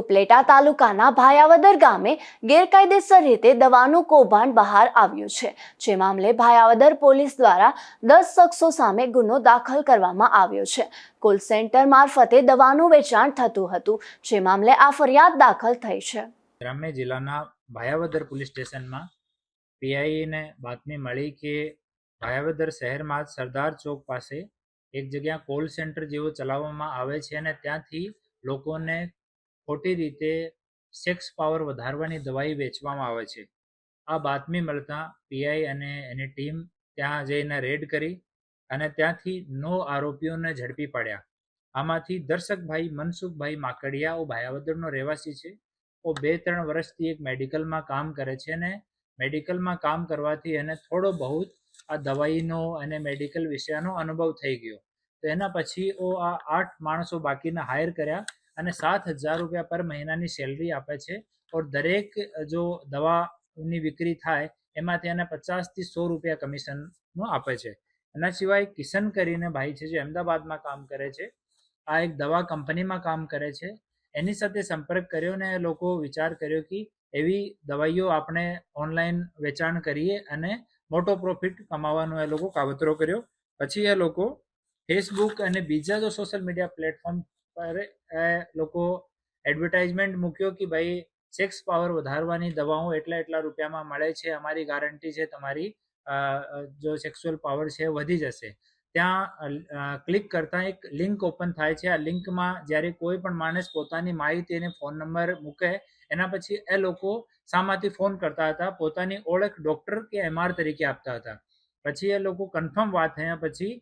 ઉપલેટા તાલુકાના ભાયાવદર ગામે ગેરકાયદેસર રીતે દવાનું કૌભાંડ બહાર આવ્યું છે, જે મામલે ભાયાવદર પોલીસ દ્વારા દસ શખ્સો સામે ગુનો દાખલ કરવામાં આવ્યો છે. કોલ સેન્ટર મારફતે દવાનું વેચાણ થતું હતું, જે મામલે આ ફરિયાદ દાખલ થઈ છે. ગ્રામ્ય જિલ્લાના ભાયાવદર પોલીસ સ્ટેશનમાં પીઆઈને બાતમી મળી કે ભાયાવદર શહેરમાં સરદાર ચોક પાસે એક જગ્યા કોલ સેન્ટર જેવો ચલાવવામાં આવે છે અને ત્યાંથી લોકોને ખોટી રીતે સેક્સ પાવર વધારવાની દવાઈ વેચવામાં આવે છે. આ બાતમી મળતા પીઆઈ અને એની ટીમ ત્યાં જઈને રેડ કરી અને ત્યાંથી નો આરોપીઓને ઝડપી પાડ્યા. આમાંથી દર્શકભાઈ મનસુખભાઈ માકડિયા, ઓ ભાયાવદરનો રહેવાસી છે. ઓ બે ત્રણ વર્ષથી એક મેડિકલમાં કામ કરે છે અને મેડિકલમાં કામ કરવાથી એને થોડો બહુ આ દવાઈનો અને મેડિકલ વિષયનો અનુભવ થઈ ગયો. તો એના પછી ઓ આ આઠ માણસો બાકીના હાયર કર્યા અને સાત હજાર રૂપિયા પર મહિનાની સેલરી આપે છે. ઓર દરેક જો દવાની વિક્રી થાય એમાંથી એને પચાસથી સો રૂપિયા કમિશનનું આપે છે. એના સિવાય કિશન કરીને ભાઈ છે જે અમદાવાદમાં કામ કરે છે. આ એક દવા કંપનીમાં કામ કરે છે. એની સાથે સંપર્ક કર્યો ને લોકો વિચાર કર્યો કે એવી દવાઈઓ આપણે ઓનલાઈન વેચાણ કરીએ અને મોટો પ્રોફિટ કમાવાનો એ લોકો કાવતરો કર્યો. પછી એ લોકો ફેસબુક અને બીજા જો સોશિયલ મીડિયા પ્લેટફોર્મ પર લોકો એડવર્ટાઇઝમેન્ટ મૂક્યો કે ભાઈ સેક્સ પાવર વધારવાની દવાઓ એટલા એટલા રૂપિયામાં મળે છે, અમારી ગારંટી છે તમારી જો સેક્સ્યુઅલ પાવર છે વધી જશે. ત્યાં ક્લિક કરતાં એક લિંક ઓપન થાય છે. આ લિંકમાં જ્યારે કોઈ પણ માણસ પોતાની માહિતી અને ફોન નંબર મૂકે, એના પછી એ લોકો શામાંથી ફોન કરતા હતા, પોતાની ઓળખ ડૉક્ટર કે એમઆર તરીકે આપતા હતા. પછી એ લોકો કન્ફર્મ વાત થયા પછી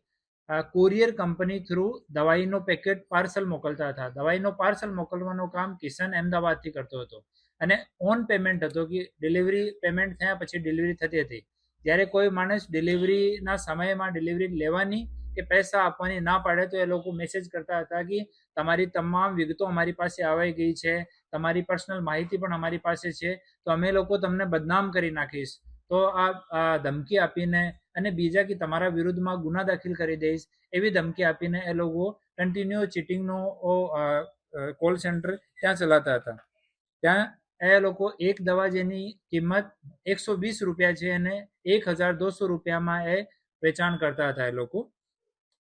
કુરિયર કંપની થ્રુ દવાઈનો પેકેટ પાર્સલ મોકલતા હતા. દવાઈનો પાર્સલ મોકલવાનું કામ કિશન અમદાવાદથી કરતો હતો. અને ઓન પેમેન્ટ હતો કે ડિલિવરી પેમેન્ટ થયા પછી ડિલિવરી થતી હતી. જ્યારે કોઈ માણસ ડિલિવરીના સમયમાં ડિલિવરી લેવાની કે પૈસા આપવાની ના પાડે તો એ લોકો મેસેજ કરતા હતા કે તમારી તમામ વિગતો અમારી પાસે આવી ગઈ છે. તમારી પર્સનલ માહિતી પણ અમારી પાસે છે. તો અમે લોકો તમને બદનામ કરી નાખીશ. તો આ ધમકી આપીને અને બીજા કે તમારા વિરુદ્ધમાં ગુના દાખલ કરી દઈશ એવી ધમકી આપીને એ લોકો કન્ટિન્યુ ચીટિંગનો કોલ સેન્ટર ત્યાં ચલાવતા હતા. ત્યાં એ લોકો એક દવા જેની કિંમત એકસો વીસ રૂપિયા છે અને એક હજાર દોસો રૂપિયામાં એ વેચાણ કરતા હતા એ લોકો.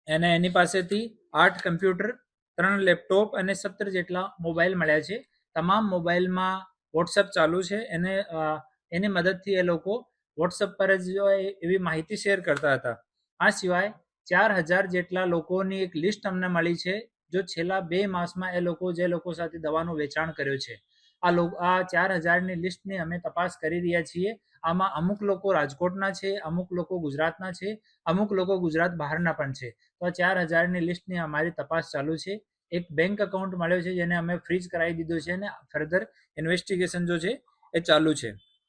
અને એની પાસેથી આઠ કમ્પ્યુટર ત્રણ લેપટોપ અને સત્તર જેટલા મોબાઈલ મળ્યા છે. તમામ મોબાઈલમાં વોટ્સઅપ ચાલુ છે. એને એની મદદથી એ લોકો વોટ્સઅપ પર જ એવી માહિતી શેર કરતા હતા. આ સિવાય ચાર હજાર જેટલા લોકોની એક લિસ્ટ અમને મળી છે, જો છેલ્લા બે માસમાં એ લોકો જે લોકો સાથે દવાનું વેચાણ કર્યું છે. આ લોકો આ ચાર હજારની લિસ્ટની અમે તપાસ કરી રહ્યા છીએ. આમાં અમુક લોકો રાજકોટના છે, અમુક લોકો ગુજરાતના છે, અમુક લોકો ગુજરાત બહારના પણ છે. તો આ ચાર હજારની લિસ્ટની અમારી તપાસ ચાલુ છે. એક બેંક એકાઉન્ટ મળ્યો છે, જેને અમે ફ્રીજ કરાવી દીધો છે અને ફર્ધર ઇન્વેસ્ટિગેશન જો છે, એ ચાલુ છે.